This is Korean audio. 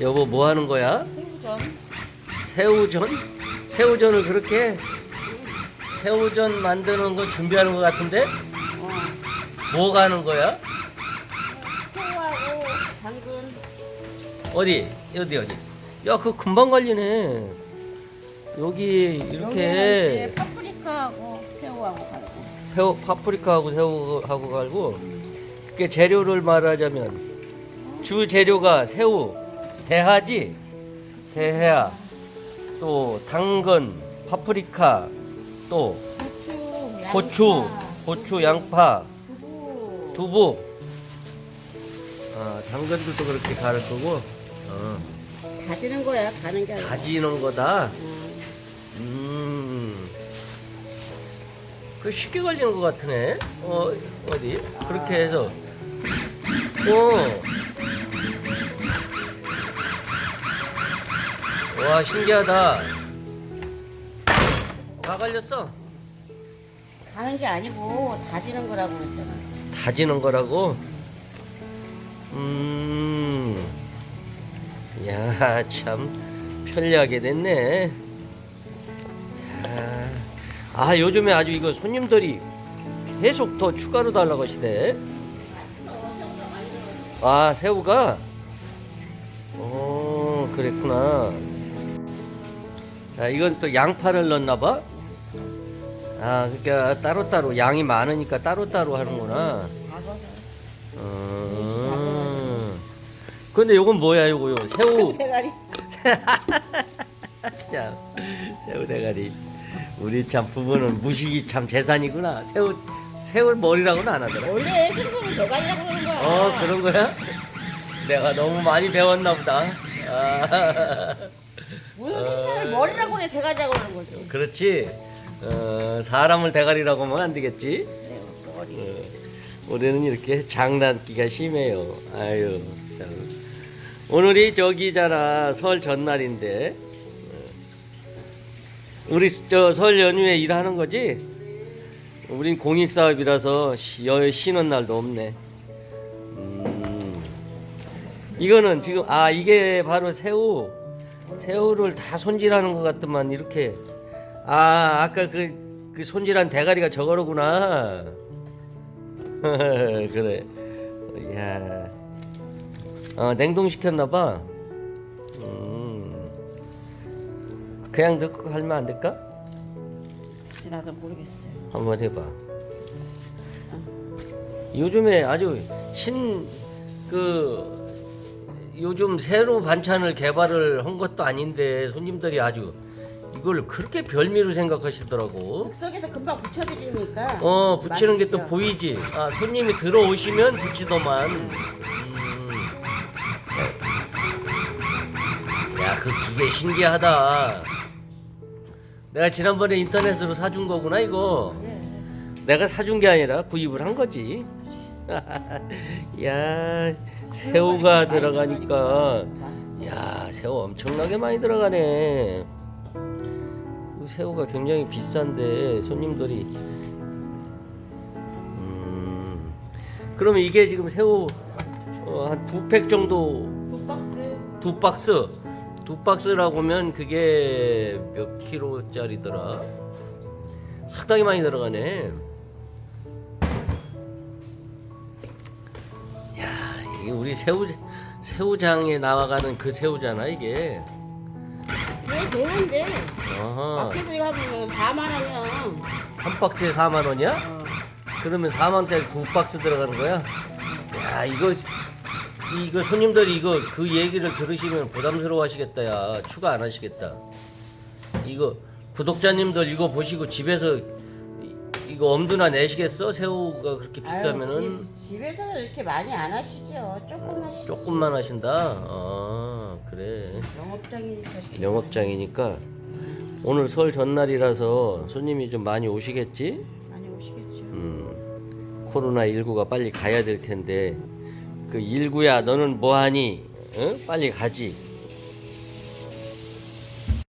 여보 뭐 하는 거야? 새우전. 새우전? 새우전을 그렇게 새우전 만드는 거 준비하는 것 같은데? 어. 뭐가 하는 거야? 새우하고 당근. 어디? 어디 어디? 야 그거 금방 갈리네. 여기 이렇게 파프리카하고 새우하고 갈고. 새우 파프리카하고 새우하고 갈고 그 재료를 말하자면 주 재료가 새우, 대하지, 대하, 또 당근, 파프리카, 또 고추, 양파, 고추, 고추, 양파, 두부. 두부. 아, 당근들도 그렇게 갈을 거고 어, 다지는 거야. 가는 게 아니라. 다지는 거다. 음. 음. 그 쉽게 걸리는 것 같으네. 어, 어디? 그렇게 해서. 어. 와, 신기하다. 다 갈렸어. 가는 게 아니고 다지는 거라고 그랬잖아. 다지는 거라고? 음. 야, 참 편리하게 됐네. 야. 아, 요즘에 아주 이거 손님들이 계속 더 추가로 달라고 하시대. 아, 새우가? 어, 그랬구나. 자, 이건 또 양파를 넣나 봐? 아, 그러니까 따로따로 양이 많으니까 따로따로 하는구나. 음. 근데 요건 뭐야, 요거, 요 새우. 대가리. 자, 새우 대가리. 우리 참 부부는 무식이 참 재산이구나. 새우, 새우 머리라고는 안 하더라. 원래 생선을 대가리라고 그러는 거야. 어, 그런 거야? 내가 너무 많이 배웠나 보다. 아, 무슨 생선을 머리라고 그래 대가리라고 그러는 거지. 그렇지. 어, 사람을 대가리라고 하면 안 되겠지? 새우 머리. 어, 우리는 이렇게 장난기가 심해요. 아유, 참. 오늘이 저기잖아. 설 전날인데. 어. 우리 저 설 연휴에 일하는 거지? 우린 공익 사업이라서 쉬- 여- 쉬는 날도 없네. 음. 이거는 지금 아 이게 바로 새우 새우를 다 손질하는 것 같더만 이렇게 아 아까 그, 그 손질한 대가리가 저거로구나. 그래. 야. 어, 냉동 시켰나 봐. 음. 그냥 넣고 하면 안 될까? 글쎄, 나도 모르겠어요. 한번 해봐. 요즘에 아주 신 그 요즘 새로 반찬을 개발을 한 것도 아닌데 손님들이 아주 이걸 그렇게 별미로 생각하시더라고. 즉석에서 금방 붙여드리니까. 어 붙이는 게 또 맛있죠. 보이지. 아 손님이 들어오시면 붙이더만. 음. 야그 기계 신기하다. 내가 지난번에 인터넷으로 사준 거구나 이거. 그래. 내가 사준 게 아니라 구입을 한 거지. 야 새우가 들어가니까. 야 새우 엄청나게 많이 들어가네. 이 새우가 굉장히 비싼데 손님들이 음 그러면 이게 지금 새우 어, 한두 팩 정도 두 박스. 두 박스 두 박스라고 하면 그게 몇 킬로짜리더라 상당히 많이 들어가네 이게 우리 새우 새우장에 나와가는 그 새우잖아 이게 왜 되는데? 어허 마켓에서 이거 하면 4만 원이야. 한 박스에 4만 원이야? 어. 그러면 4만 원짜리 두 박스 들어가는 거야? 야 이거 이거 손님들이 이거 그 얘기를 들으시면 부담스러워 하시겠다 야 추가 안 하시겠다 이거 구독자님들 이거 보시고 집에서 이- 이거 엄두나 내시겠어? 새우가 그렇게 비싸면은 지- 집에서는 이렇게 많이 안 하시죠. 조금 하시죠. 조금만 하신다? 아 그래 영업장이니까. 영업장이니까 오늘 설 전날이라서 손님이 좀 많이 오시겠지? 많이 오시겠죠. 음, 코로나 19가 빨리 가야 될 텐데 그 19야 너는 뭐하니? 어? 빨리 가지